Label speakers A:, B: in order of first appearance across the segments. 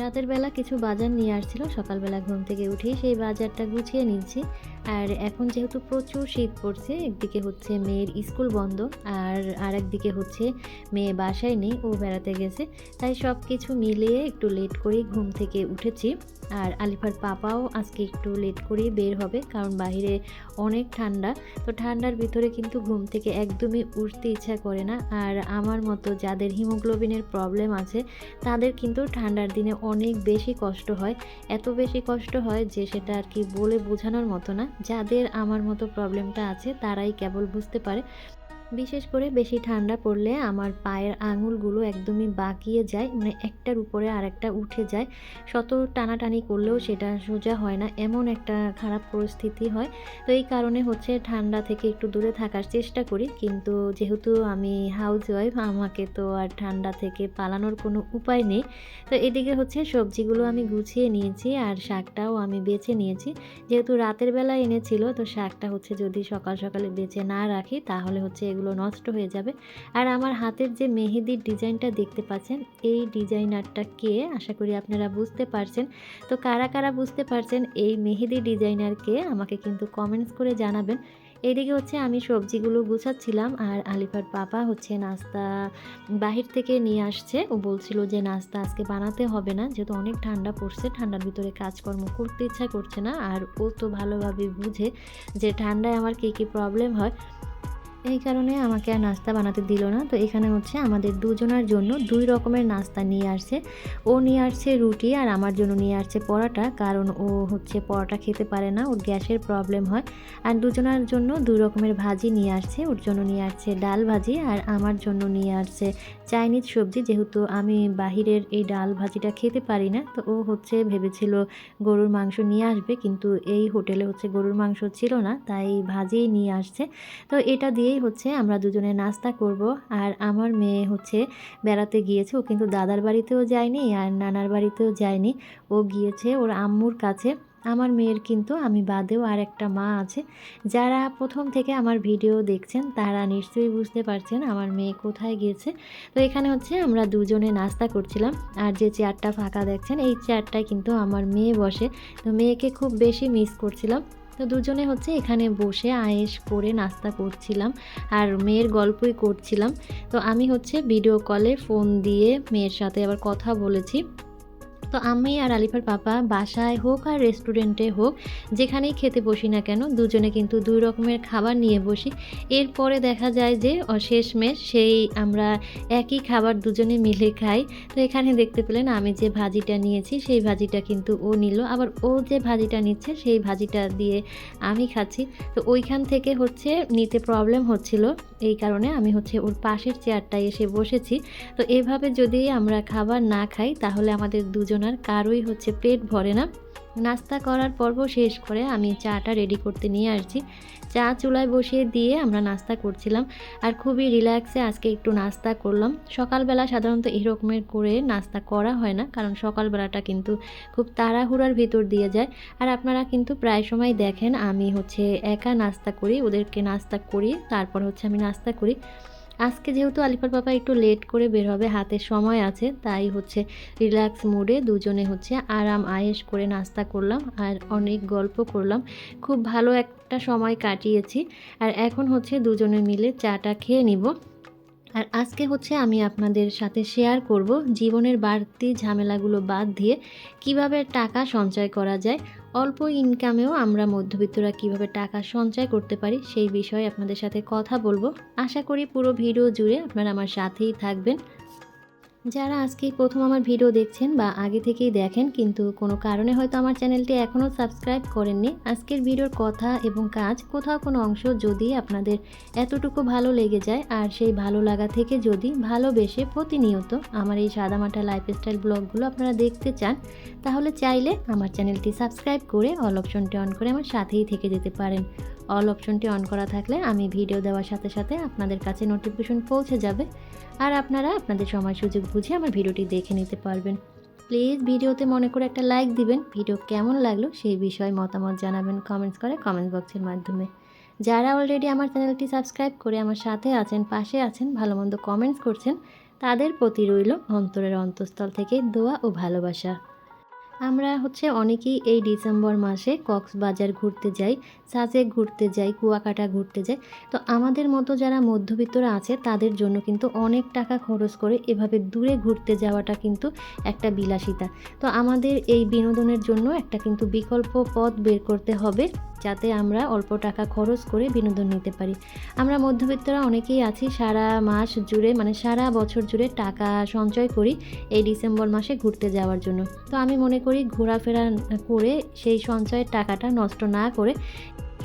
A: রাতের বেলা কিছু বাজার নিয়ে আসছিল। সকালবেলা ঘুম থেকে উঠেই সেই বাজারটা গুছিয়ে নিচ্ছি আর এখন যেহেতু প্রচুর শীত পড়ছে, একদিকে হচ্ছে মেয়ের স্কুল বন্ধ আর আর একদিকে হচ্ছে মেয়ে বাসায় নেই, ও বেড়াতে গেছে। তাই সব কিছু মিলিয়ে একটু লেট করেই ঘুম থেকে উঠেছি। আর আলিফার পাপাও আজকে একটু লেট করেই বের হবে, কারণ বাইরে অনেক ঠান্ডা। তো ঠান্ডার ভিতরে কিন্তু ঘুম থেকে একদমই উঠতে ইচ্ছা করে না। আর আমার মতো যাদের হিমোগ্লোবিনের প্রবলেম আছে, তাদের কিন্তু ঠান্ডার দিনে অনেক বেশি কষ্ট হয়। এত বেশি কষ্ট হয় যে সেটা আর কি বলে বোঝানোর মতো না। যাদের আমার মতো প্রবলেমটা আছে, তারাই কেবল বুঝতে পারে। বিশেষ করে বেশি ঠান্ডা পড়লে আমার পায়ের আঙুলগুলো একদমই বাঁকিয়ে যায় মানে একটার উপরে আরেকটা উঠে যায়। শত টানাটানি করলেও সেটা সোজা হয় না, এমন একটা খারাপ পরিস্থিতি হয়। তো এই কারণে হচ্ছে ঠান্ডা থেকে একটু দূরে থাকার চেষ্টা করি, কিন্তু যেহেতু আমি হাউস ওয়াইফ আমাকে তো আর ঠান্ডা থেকে পালানোর কোনো উপায় নেই। তো এদিকে হচ্ছে সবজিগুলো আমি গুছিয়ে নিয়েছি আর শাকটাও আমি বেছে নিয়েছি। যেহেতু রাতের বেলা এনেছিল, তো শাকটা হচ্ছে যদি সকাল সকালে বেছে না রাখি, তাহলে হচ্ছে এগুলো নষ্ট হয়ে যাবে। আর আমার হাতের যে মেহেদির ডিজাইনটা দেখতে পাচ্ছেন, এই ডিজাইনারটা কে? আশা করি আপনারা বুঝতে পারছেন। তো কারা কারা বুঝতে পারছেন এই মেহেদি ডিজাইনারকে আমাকে কিন্তু কমেন্টস করে জানাবেন। এইদিকে হচ্ছে আমি সবজিগুলো গুছাচ্ছিলাম আর আলিফার পাপা হচ্ছে নাস্তা বাহির থেকে নিয়ে আসছে। ও বলছিল যে নাস্তা আজকে বানাতে হবে না, যেহেতু অনেক ঠান্ডা পড়ছে, ঠান্ডার ভিতরে কাজকর্ম করতে ইচ্ছা করছে না। আর ও তো ভালোভাবে বুঝে যে ঠান্ডায় আমার কী কী প্রবলেম হয়। এই কারণে আমাকে আর নাস্তা বানাতে দিল না। তো এখানে হচ্ছে আমাদের দুজনের জন্য দুই রকমের নাস্তা নিয়ে আসছে। ও নিয়ে আসছে রুটি আর আমার জন্য নিয়ে আসছে পরোটা। কারণ ও হচ্ছে পরোটা খেতে পারে না, ওর গ্যাসের প্রবলেম হয়। আর দুজনের জন্য দুই রকমের ভাজি নিয়ে আসছে। ওর জন্য নিয়ে আসছে ডাল ভাজি আর আমার জন্য নিয়ে আসছে চাইনিজ সবজি। যেহেতু আমি বাহিরের এই ডাল ভাজিটা খেতে পারি না, তো ও হচ্ছে ভেবেছিল গরুর মাংস নিয়ে আসবে। কিন্তু এই হোটেলে হচ্ছে গরুর মাংস ছিল না, তাই ভাজিই নিয়ে আসছে। তো এটা দিয়েই হচ্ছে আমরা দুজনে নাস্তা করব আর আমার মেয়ে হচ্ছে বেড়াতে গিয়েছে। ও কিন্তু দাদার বাড়িতেও যায়নি আর নানার বাড়িতেও যায়নি। ও গিয়েছে ওর আম্মুর কাছে। আমার মেয়ের কিন্তু আমি বাদেও আর একটা মা আছে। যারা প্রথম থেকে আমার ভিডিও দেখছেন, তারা নিশ্চয়ই বুঝতে পারছেন আমার মেয়ে কোথায় গিয়েছে। তো এখানে হচ্ছে আমরা দুজনে নাস্তা করছিলাম আর যে চেয়ারটা ফাঁকা দেখছেন, এই চেয়ারটায় কিন্তু আমার মেয়ে বসে। তো মেয়েকে খুব বেশি মিস করছিলাম। তো দুজনে হচ্ছে এখানে বসে আয়েস করে নাস্তা করছিলাম আর মেয়ের গল্পই করছিলাম। তো আমি হচ্ছে ভিডিও কলে ফোন দিয়ে মেয়ের সাথে আবার কথা বলেছি। তো আমি আর আলিফার পাপা বাসায় হোক আর রেস্টুরেন্টে হোক, যেখানেই খেতে বসি না কেন, দুজনে কিন্তু দুই রকমের খাবার নিয়ে বসি। এরপরে দেখা যায় যে শেষমেশ সেই আমরা একই খাবার দুজনে মিলে খাই। তো এখানে দেখতে পেলেন আমি যে ভাজিটা নিয়েছি, সেই ভাজিটা কিন্তু ও নিল। আবার ও যে ভাজিটা নিচ্ছে, সেই ভাজিটা দিয়ে আমি খাচ্ছি। তো ওইখান থেকে হচ্ছে নিতে প্রবলেম হচ্ছিল। এই কারণে আমি হচ্ছে ওর পাশের চেয়ারটায় এসে বসেছি। তো এভাবে যদি আমরা খাবার না খাই, তাহলে আমাদের দুজনার কারোই হচ্ছে পেট ভরে না। নাস্তা করার পর্ব শেষ করে আমি চাটা রেডি করতে নিয়ে আসছি। চা চুলায় বসিয়ে দিয়ে আমরা নাস্তা করছিলাম আর খুবই রিল্যাক্সে আজকে একটু নাস্তা করলাম। সকালবেলা সাধারণত এরকমের করে নাস্তা করা হয় না, কারণ সকালবেলাটা কিন্তু খুব তাড়াহুড়ার ভিতর দিয়ে যায়। আর আপনারা কিন্তু প্রায় সময় দেখেন আমি হচ্ছে একা নাস্তা করি, ওদেরকে নাস্তা করি তারপর হচ্ছে আমি নাস্তা করি। আজকে যেহেতু আলিফার পাপা একটু লেট করে বের হবে হাতে সময় আছে, তাই হচ্ছে রিল্যাক্স মুডে দুজনে হচ্ছে আরাম আয়েস করে নাস্তা করলাম আর অনেক গল্প করলাম। খুব ভালো একটা সময় কাটিয়েছি আর এখন হচ্ছে দুজনে মিলে চাটা খেয়ে নিব। আর আজকে হচ্ছে আমি আপনাদের সাথে শেয়ার করব জীবনের বাড়তি ঝামেলাগুলো বাদ দিয়ে কীভাবে টাকা সঞ্চয় করা যায় অল্প ইনকামেও আমরা মধ্যবিত্তরা কীভাবে টাকা সঞ্চয় করতে পারি সেই বিষয়ে আপনাদের সাথে কথা বলব। আশা করি পুরো ভিডিও জুড়ে আপনারা আমার সাথেই থাকবেন। যারা আজকেই প্রথম আমার ভিডিও দেখছেন বা আগে থেকেই দেখেন, কিন্তু কোনো কারণে হয়তো আমার চ্যানেলটি এখনও সাবস্ক্রাইব করেননি, আজকের ভিডিওর কথা এবং কাজ, কোথাও কোনো অংশ যদি আপনাদের এতটুকু ভালো লেগে যায় আর সেই ভালো লাগা থেকে যদি ভালোবেসে প্রতিনিয়ত আমার এই সাদামাটা লাইফস্টাইল ব্লগগুলো আপনারা দেখতে চান, তাহলে চাইলে আমার চ্যানেলটি সাবস্ক্রাইব করে অল অপশনটি অন করে আমার সাথেই থেকে যেতে পারেন। অল অপশনটি অন করা থাকলে আমি ভিডিও দেওয়ার সাথে সাথে আপনাদের কাছে নোটিফিকেশন পৌঁছে যাবে। আর আপনারা আপনাদের সময় সুযোগ বুঝে আমার ভিডিওটি দেখে নিতে পারবেন। প্লিজ ভিডিওতে মনে করে একটা লাইক দিবেন। ভিডিও কেমন লাগল সেই বিষয়ে মতামত জানাবেন কমেন্টস করে কমেন্ট বক্সের মাধ্যমে। যারা অলরেডি আমার চ্যানেলটি সাবস্ক্রাইব করে আমার সাথে আছেন, পাশে আছেন ভালো মন্দ কমেন্টস করছেন, তাদের প্রতি রইল অন্তরের অন্তঃস্থল থেকে দোয়া ও ভালোবাসা। আমরা হচ্ছে অনেকেই এই ডিসেম্বর মাসে কক্সবাজার ঘুরতে যাই, সাজেক ঘুরতে যাই, কুয়াকাটা ঘুরতে যাই। তো আমাদের মতো যারা মধ্যবিত্তরা আছে, তাদের জন্য কিন্তু অনেক টাকা খরচ করে এভাবে দূরে ঘুরতে যাওয়াটা কিন্তু একটা বিলাসিতা। তো আমাদের এই বিনোদনের জন্য একটা কিন্তু বিকল্প পথ বের করতে হবে। যাতে আমরা অল্প টাকা খরচ করে বিনোদন নিতে পারি। আমরা মধ্যবিত্তরা অনেকেই আছি, সারা মাস জুড়ে মানে সারা বছর জুড়ে টাকা সঞ্চয় করি এই ডিসেম্বর মাসে ঘুরতে যাওয়ার জন্য। তো আমি মনে করি ঘোরাফেরা করে সেই সঞ্চয়ের টাকাটা নষ্ট না করে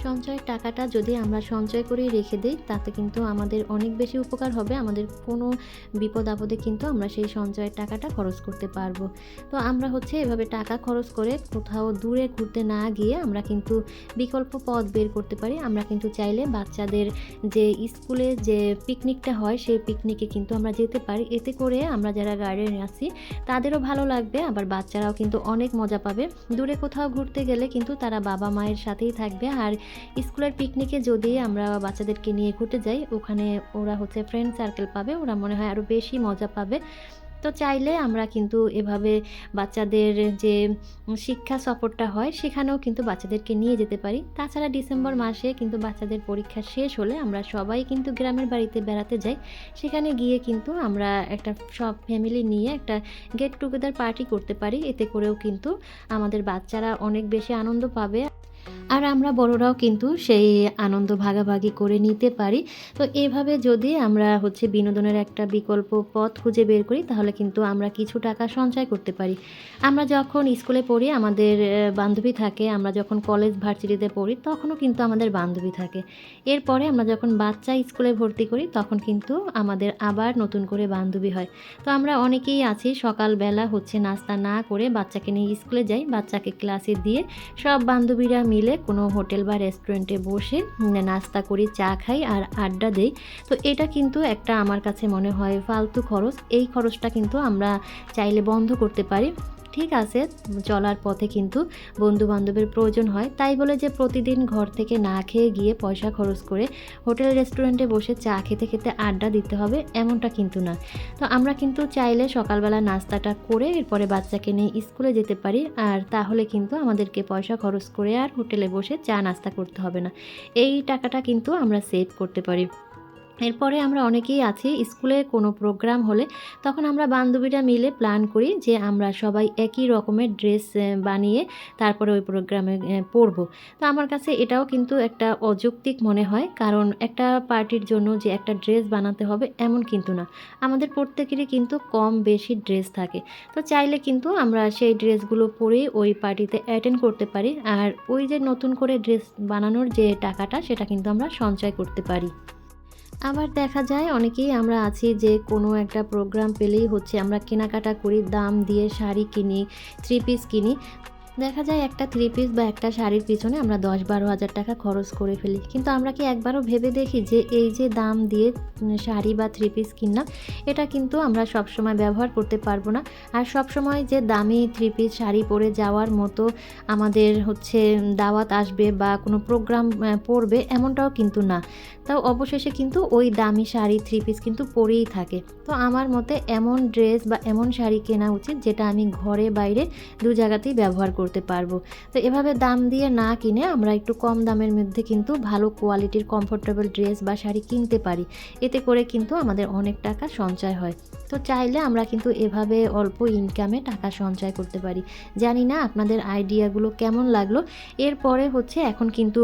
A: সঞ্চয়ের টাকাটা যদি আমরা সঞ্চয় করে রেখে দিই, তাতে কিন্তু আমাদের অনেক বেশি উপকার হবে। আমাদের কোনো বিপদ আপদে কিন্তু আমরা সেই সঞ্চয়ের টাকাটা খরচ করতে পারব। তো আমরা হচ্ছে এভাবে টাকা খরচ করে কোথাও দূরে ঘুরতে না গিয়ে আমরা কিন্তু বিকল্প পথ বের করতে পারি। আমরা কিন্তু চাইলে বাচ্চাদের যে স্কুলে যে পিকনিকটা হয়, সেই পিকনিকে কিন্তু আমরা যেতে পারি। এতে করে আমরা যারা গার্ডেনে আছি, তাদেরও ভালো লাগবে। আবার বাচ্চারাও কিন্তু অনেক মজা পাবে। দূরে কোথাও ঘুরতে গেলে কিন্তু তারা বাবা মায়ের সাথেই থাকবে। আর স্কুলের পিকনিকে যদি আমরা বাচ্চাদেরকে নিয়ে ঘুরতে যাই, ওখানে ওরা হচ্ছে ফ্রেন্ড সার্কেল পাবে, ওরা মনে হয় আরও বেশি মজা পাবে। তো চাইলে আমরা কিন্তু এভাবে বাচ্চাদের যে শিক্ষা সফরটা হয়, সেখানেও কিন্তু বাচ্চাদেরকে নিয়ে যেতে পারি। তাছাড়া ডিসেম্বর মাসে কিন্তু বাচ্চাদের পরীক্ষা শেষ হলে আমরা সবাই কিন্তু গ্রামের বাড়িতে বেড়াতে যাই। সেখানে গিয়ে কিন্তু আমরা একটা সব ফ্যামিলি নিয়ে একটা গেট টুগেদার পার্টি করতে পারি। এতে করেও কিন্তু আমাদের বাচ্চারা অনেক বেশি আনন্দ পাবে। আর আমরা বড়রাও কিন্তু সেই আনন্দ ভাগাভাগি করে নিতে পারি। তো এভাবে যদি আমরা হচ্ছে বিনোদনের একটা বিকল্প পথ খুঁজে বের করি, তাহলে কিন্তু আমরা কিছু টাকা সঞ্চয় করতে পারি। আমরা যখন স্কুলে পড়ি, আমাদের বান্ধবী থাকে, আমরা যখন কলেজ ভার্সিটিতে পড়ি, তখনও কিন্তু আমাদের বান্ধবী থাকে। এরপরে আমরা যখন বাচ্চা স্কুলে ভর্তি করি, তখন কিন্তু আমাদের আবার নতুন করে বান্ধবী হয়। তো আমরা অনেকেই আছি, সকালবেলা হচ্ছে নাস্তা না করে বাচ্চাকে নিয়ে স্কুলে যাই, বাচ্চাকে ক্লাসে দিয়ে সব বান্ধবীরা মিলে কোনো হোটেল বা রেস্টুরেন্টে বসে নাস্তা করি, চা খাই আর আড্ডা দেই। তো এটা কিন্তু একটা আমার কাছে মনে হয় ফালতু খরচ। এই খরচটা কিন্তু আমরা চাইলে বন্ধ করতে পারি। ঠিক আছে, চলার পথে কিন্তু বন্ধু বান্ধবের প্রয়োজন হয়। তাই বলে যে প্রতিদিন ঘর থেকে না খেয়ে গিয়ে পয়সা খরচ করে হোটেল, রেস্টুরেন্টে বসে চা খেতে খেতে আড্ডা দিতে হবে এমনটা কিন্তু না। তো আমরা কিন্তু চাইলে সকালবেলা নাস্তাটা করে এরপরে বাচ্চাকে নিয়ে স্কুলে যেতে পারি। আর তাহলে কিন্তু আমাদেরকে পয়সা খরচ করে আর হোটেলে বসে চা নাস্তা করতে হবে না। এই টাকাটা কিন্তু আমরা সেভ করতে পারি। এরপরে আমরা অনেকেই আছি, স্কুলে কোনো প্রোগ্রাম হলে তখন আমরা বান্ধবীরা মিলে প্ল্যান করি যে আমরা সবাই একই রকমের ড্রেস বানিয়ে তারপরে ওই প্রোগ্রামে পরব তো আমার কাছে এটাও কিন্তু একটা অযৌক্তিক মনে হয়, কারণ একটা পার্টির জন্য যে একটা ড্রেস বানাতে হবে এমন কিন্তু না। আমাদের প্রত্যেকেরই কিন্তু কম বেশি ড্রেস থাকে। তো চাইলে কিন্তু আমরা সেই ড্রেসগুলো পরেই ওই পার্টিতে অ্যাটেন্ড করতে পারি, আর ওই যে নতুন করে ড্রেস বানানোর যে টাকাটা সেটা কিন্তু আমরা সঞ্চয় করতে পারি। আবার দেখা যায় অনেকেই আমরা আছি যে কোনো একটা প্রোগ্রাম পেলেই হচ্ছে আমরা কেনাকাটা করি, দাম দিয়ে শাড়ি কিনি থ্রি পিস কিনি। দেখা যায় একটা থ্রি পিস বা একটা শাড়ির পিছনে আমরা দশ বারো হাজার টাকা খরচ করে ফেলি। কিন্তু আমরা কি একবারও ভেবে দেখি যে এই যে দাম দিয়ে শাড়ি বা থ্রি পিস কিনলাম, এটা কিন্তু আমরা সবসময় ব্যবহার করতে পারব না। আর সবসময় যে দামি থ্রি পিস শাড়ি পরে যাওয়ার মতো আমাদের হচ্ছে দাওয়াত আসবে বা কোনো প্রোগ্রাম পড়বে, এমনটাও কিন্তু না। তাও অবশেষে কিন্তু ওই দামি শাড়ি থ্রি পিস কিন্তু পরেই থাকে। তো আমার মতে এমন ড্রেস বা এমন শাড়ি কেনা উচিত যেটা আমি ঘরে বাইরে দু জায়গাতেই ব্যবহার করতে পারব। তো এভাবে দাম দিয়ে না কিনে আমরা একটু কম দামের মধ্যে কিন্তু ভালো কোয়ালিটির কমফোর্টেবল ড্রেস বা শাড়ি কিনতে পারি। এতে করে কিন্তু আমাদের অনেক টাকা সঞ্চয় হয়। তো চাইলে আমরা কিন্তু এভাবে অল্প ইনকামে টাকা সঞ্চয় করতে পারি। জানি না আপনাদের আইডিয়াগুলো কেমন লাগল। এরপরে হচ্ছে এখন কিন্তু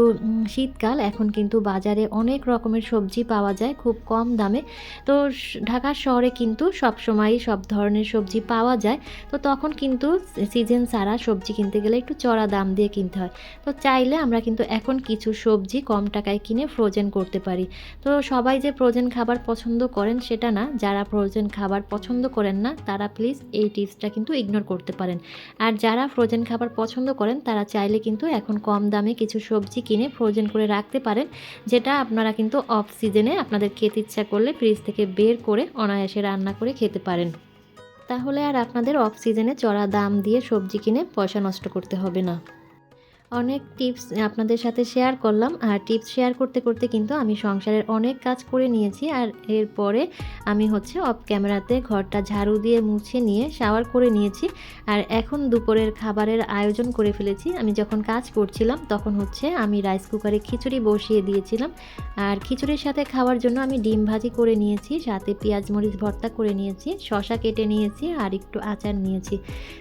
A: শীতকাল, এখন কিন্তু বাজারে অনেক রকমের সবজি পাওয়া যায় খুব কম দামে। তো স- ঢাকা শহরে কিন্তু সব সময়ই সব ধরনের সবজি পাওয়া যায়। তো তখন কিন্তু সিজন সারা সবজি কিনতে গেলে একটু চড়া দাম দিয়ে কিনতে হয়। তো চাইলে আমরা কিন্তু এখন কিছু সবজি কম টাকায় কিনে ফ্রোজেন করতে পারি। তো সবাই যে ফ্রোজেন খাবার পছন্দ করেন সেটা না, যারা ফ্রোজেন খাবার পছন্দ করেন না, তারা প্লিজ এই টিপসটা কিন্তু ইগনোর করতে পারেন। আর যারা ফ্রোজেন খাবার পছন্দ করেন, তারা চাইলে কিন্তু এখন কম দামে কিছু সবজি কিনে ফ্রোজেন করে রাখতে পারেন, যেটা আপনারা কিন্তু অফ সিজনে আপনাদের খেতে ইচ্ছা করলে ফ্রিজ থেকে বের করে অনায়াসে রান্না করে খেতে পারেন। তাহলে আর আপনাদের অফ সিজনে চড়া দাম দিয়ে সবজি কিনে পয়সা নষ্ট করতে হবে না। অনেক টিপস আপনাদের সাথে শেয়ার করলাম। আর টিপস শেয়ার করতে করতে কিন্তু আমি সংসারের অনেক কাজ করে নিয়েছি। আর এরপরে আমি হচ্ছে অফ ক্যামেরাতে ঘরটা ঝাড়ু দিয়ে মুছে নিয়ে শাওয়ার করে নিয়েছি। আর এখন দুপুরের খাবারের আয়োজন করে ফেলেছি। আমি যখন কাজ করছিলাম তখন হচ্ছে আমি রাইস কুকারে খিচুড়ি বসিয়ে দিয়েছিলাম। আর খিচুড়ির সাথে খাওয়ার জন্য আমি ডিম ভাজি করে নিয়েছি। সাথে পেঁয়াজ মরিচ ভর্তা করে নিয়েছি। শশা কেটে নিয়েছি। আর একটু আচার নিয়েছি।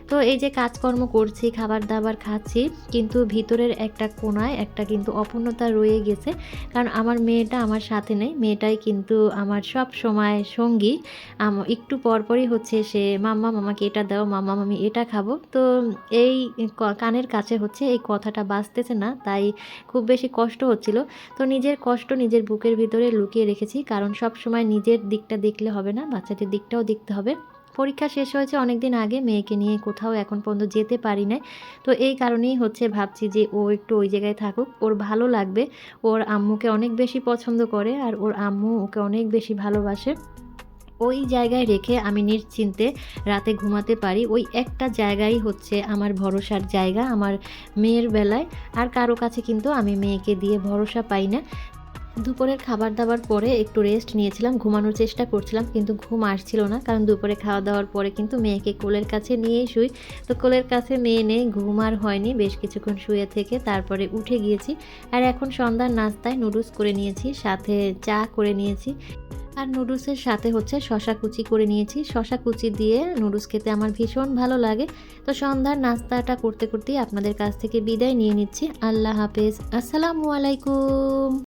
A: তো এই যে কাজকর্ম করছি খাবার দাবার খাচ্ছি, কিন্তু ভিতরের একটা কোনায় একটা কিন্তু অপূর্ণতা রয়ে গেছে। কারণ আমার মেয়েটা আমার সাথে নেই। মেয়েটাই কিন্তু আমার সব সময় সঙ্গী। একটু পরপরই হচ্ছে সে, মাম্মা মামাকে এটা দাও, মাম্মা মামি এটা খাব। তো এই কানের কাছে হচ্ছে এই কথাটা বাঁচতেছে না, তাই খুব বেশি কষ্ট হচ্ছিল। তো নিজের কষ্ট নিজের বুকের ভিতরে লুকিয়ে রেখেছি। কারণ সব সময় নিজের দিকটা দেখলে হবে না বাচ্চাটির দিকটাও দেখতে হবে। পরীক্ষা শেষ হয়েছে অনেক দিন আগে, মেয়েকে নিয়ে কোথাও এখন পর্যন্ত যেতে পারি না তো এই কারণেই হচ্ছে ভাবছি যে ও একটু ওই জায়গায় থাকুক, ওর ভালো লাগবে, ওর আম্মুকে অনেক বেশি পছন্দ করে আর ওর আম্মু ওকে অনেক বেশি ভালোবাসে। ওই জায়গায় রেখে আমি নিশ্চিন্তে রাতে ঘুমাতে পারি। ওই একটা জায়গাই হচ্ছে আমার ভরসার জায়গা, আমার মেয়ের বেলায়। আর কারও কাছে কিন্তু আমি মেয়েকে দিয়ে ভরসা পাই না। দুপুরের খাবার দাবার পরে একটু রেস্ট নিয়েছিলাম, ঘুমানোর চেষ্টা করছিলাম, কিন্তু ঘুম আসছিল না, কারণ দুপুরে খাওয়া দাওয়ার পরে কিন্তু মেয়েকে কোলের কাছে নিয়েই শুই। তো কোলের কাছে মেয়ে নেই, ঘুম আর হয়নি, বেশ কিছুক্ষণ শুয়ে থেকে তারপরে উঠে গিয়েছি। আর এখন সন্ধ্যার নাস্তায় নুডলস করে নিয়েছি, সাথে চা করে নিয়েছি। আর নুডলসের সাথে হচ্ছে শশা কুচি করে নিয়েছি। শশা কুচি দিয়ে নুডলস খেতে আমার ভীষণ ভালো লাগে। তো সন্ধ্যার নাস্তাটা করতে, করতেই আপনাদের কাছ থেকে বিদায় নিয়ে নিচ্ছি। আল্লাহ হাফেজ। আসসালামু আলাইকুম।